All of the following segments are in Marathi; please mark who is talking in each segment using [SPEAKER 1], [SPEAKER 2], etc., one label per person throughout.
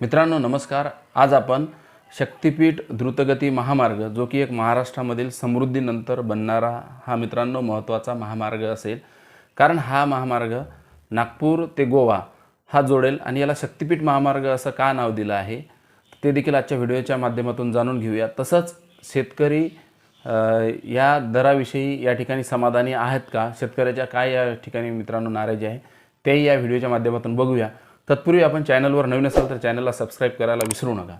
[SPEAKER 1] मित्रांनो नमस्कार. आज आपण शक्तिपीठ द्रुतगती महामार्ग जो की एक महाराष्ट्रामधील समृद्धीनंतर बनणारा हा मित्रांनो महत्त्वाचा महामार्ग असेल. कारण हा महामार्ग नागपूर ते गोवा हा जोडेल आणि याला शक्तिपीठ महामार्ग असं का नाव दिलं आहे ते देखील आजच्या व्हिडिओच्या माध्यमातून जाणून घेऊया. तसंच शेतकरी या दराविषयी या ठिकाणी समाधानी आहेत का? शेतकऱ्याच्या काय या ठिकाणी मित्रांनो नाराजी आहे तेही या व्हिडिओच्या माध्यमातून बघूया. तत्पूर्वी आपण चॅनलवर नवीन असाल तर चॅनलला सबस्क्राईब करायला विसरू नका.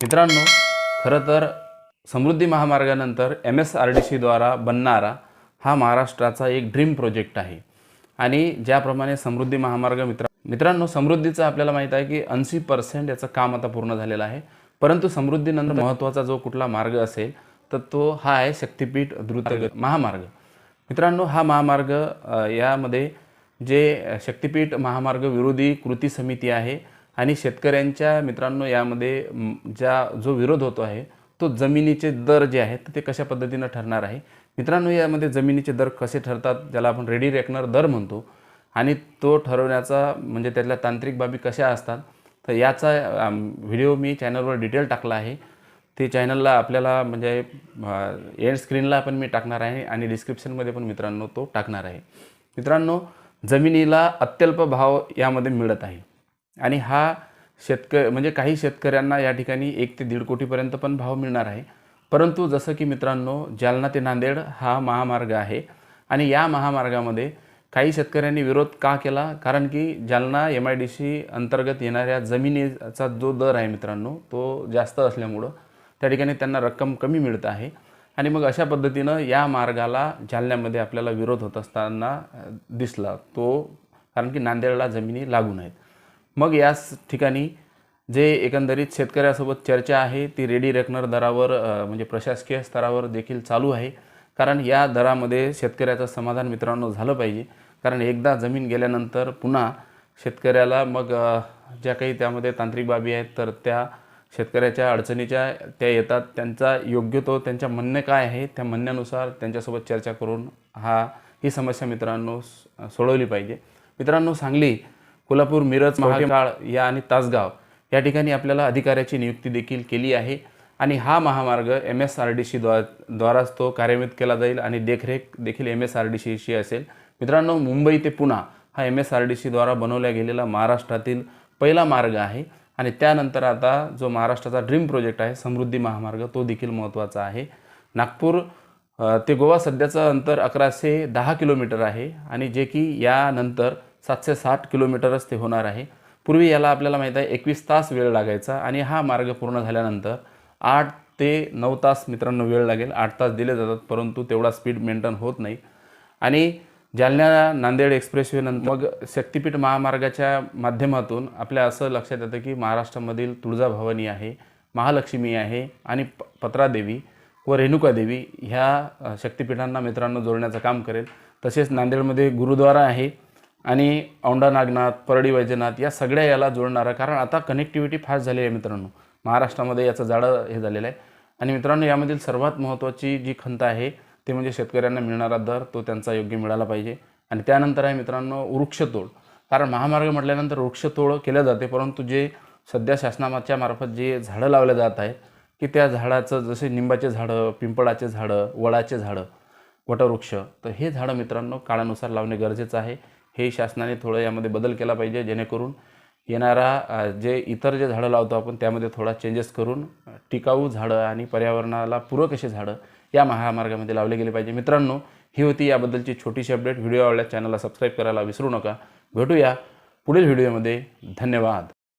[SPEAKER 1] मित्रांनो खरं तर समृद्धी महामार्गानंतर एम एस आर डी सीद्वारा बनणारा हा महाराष्ट्राचा एक ड्रीम प्रोजेक्ट आहे. आणि ज्याप्रमाणे समृद्धी महामार्ग मित्र मित्रांनो समृद्धीचं आपल्याला माहीत आहे की ऐंशी पर्सेंट याचं काम आता पूर्ण झालेलं आहे. परंतु समृद्धीनंतर महत्त्वाचा जो कुठला मार्ग असेल तर तो हा आहे शक्तिपीठ द्रुतगत महामार्ग. मित्रांनो हा महामार्ग यामध्ये जे शक्तिपीठ महामार्ग विरोधी कृती समिती आहे आणि शेतकऱ्यांच्या मित्रांनो यामध्ये ज्या जो विरोध होतो आहे तो जमिनीचे दर जे आहेत ते कशा पद्धतीनं ठरणार आहे? मित्रांनो यामध्ये जमिनीचे दर कसे ठरतात ज्याला आपण रेडी रेकनर दर म्हणतो आणि तो ठरवण्याचा म्हणजे त्यातल्या तांत्रिक बाबी कशा असतात तर याचा व्हिडिओ मी चॅनलवर डिटेल टाकला आहे. ते चॅनलला आपल्याला म्हणजे एंड स्क्रीनला पण मी टाकणार आहे आणि डिस्क्रिप्शनमध्ये पण मित्रांनो तो टाकणार आहे. मित्रांनो जमिनीला अत्यल्प भाव यामध्ये मिळत आहे. आणि हा शेतक म्हणजे काही शेतकऱ्यांना या ठिकाणी एक ते दीड कोटीपर्यंत पण भाव मिळणार आहे. परंतु जसं की मित्रांनो जालना ते नांदेड हा महामार्ग आहे. आणि या महामार्गामध्ये काही शेतकऱ्यांनी विरोध का केला? कारण की Jalna M I D C अंतर्गत येणाऱ्या जमिनीचा जो दर आहे मित्रांनो तो जास्त असल्यामुळं त्या ठिकाणी त्यांना रक्कम कमी मिळत आहे. आणि मग अशा पद्धतीनं या मार्गाला जालन्यामध्ये आपल्याला विरोध होत असताना दिसला. तो कारण की नांदेडला जमिनी लागून आहेत मग याच ठिकाणी जे एकंदरीत शेतकऱ्यासोबत चर्चा आहे ती रेडी रेकनर दरावर म्हणजे प्रशासकीय स्तरावर देखील चालू आहे. कारण या दरामध्ये शेतकऱ्याचं समाधान मित्रांनो झालं पाहिजे. कारण एकदा जमीन गेल्यानंतर पुन्हा शेतकऱ्याला मग ज्या काही त्यामध्ये तांत्रिक बाबी आहेत तर त्या शेतकऱ्याच्या अडचणीच्या त्या येतात. त्यांचा योग्य तो त्यांच्या म्हणणे काय आहे त्या म्हणण्यानुसार त्यांच्यासोबत चर्चा करून हा ही समस्या मित्रांनो सोडवली पाहिजे. मित्रांनो सांगली कोल्हापूर मिरज महाकाळ या आणि तासगाव या ठिकाणी आपल्याला अधिकाऱ्याची नियुक्ती देखील केली आहे आणि हा महामार्ग M S R D C द्वा द्वाराच तो कार्यान्वित केला जाईल आणि देखरेख देखील एम एस आर डी सीची असेल. मित्रांनो मुंबई ते पुणा हा एम एस आर डी सीद्वारा बनवला गेलेला महाराष्ट्रातील पहिला मार्ग आहे. आणि त्यानंतर आता जो महाराष्ट्राचा ड्रीम प्रोजेक्ट आहे समृद्धी महामार्ग तो देखील महत्त्वाचा आहे. नागपूर ते गोवा सध्याचं अंतर अकराशे दहा किलोमीटर आहे आणि जे की यानंतर सातशे साठ किलोमीटरच ते होणार आहे. पूर्वी याला आपल्याला माहीत आहे एकवीस तास वेळ लागायचा आणि हा मार्ग पूर्ण झाल्यानंतर आठ ते नऊ तास मित्रांनो वेळ लागेल. आठ तास दिले जातात परंतु तेवढा स्पीड मेंटेन होत नाही. आणि जालना नांदेड एक्सप्रेसवे नंतर मग शक्तिपीठ महामार्गाच्या माध्यमातून आपल्या असं लक्षात येतं की महाराष्ट्रामधील तुळजाभवानी आहे महालक्ष्मी आहे आणि प पत्रादेवी व रेणुकादेवी ह्या शक्तिपीठांना मित्रांनो जोडण्याचं काम करेल. तसेच नांदेडमध्ये गुरुद्वारा आहे आणि औंढा नागनाथ परडी वैजनाथ या सगळ्या याला जोडणारा कारण आता कनेक्टिव्हिटी फास्ट झाली आहे मित्रांनो. महाराष्ट्रामध्ये याचं जाडं हे झालेलं आहे. आणि मित्रांनो यामधील सर्वात महत्त्वाची जी खंत आहे ते म्हणजे शेतकऱ्यांना मिळणारा दर तो त्यांचा योग्य मिळाला पाहिजे. आणि त्यानंतर आहे मित्रांनो वृक्षतोड. कारण महामार्ग म्हटल्यानंतर वृक्षतोड केलं जाते परंतु जे सध्या शासनाच्या मार्फत जे झाडं लावले जात आहेत की त्या झाडाचं जसे निंबाचे झाडं पिंपळाचे झाडं वडाचे झाडं वटवृक्ष तर हे झाडं मित्रांनो काळानुसार लावणे गरजेचं आहे. हे शासनाने थोडं यामध्ये बदल केला पाहिजे जेणेकरून येणारा जे इतर जे झाडं लावतो आपण त्यामध्ये थोडा चेंजेस करून टिकाऊ झाडं आणि पर्यावरणाला पूरक अशी झाडं या महामार्गामध्ये लावले गेले पाहिजे. मित्रांनो ही होती याबद्दलची छोटीशी अपडेट व्हिडिओ आवडल्यास चॅनलला सबस्क्राईब करायला विसरू नका. भेटूया पुढील व्हिडिओमध्ये धन्यवाद.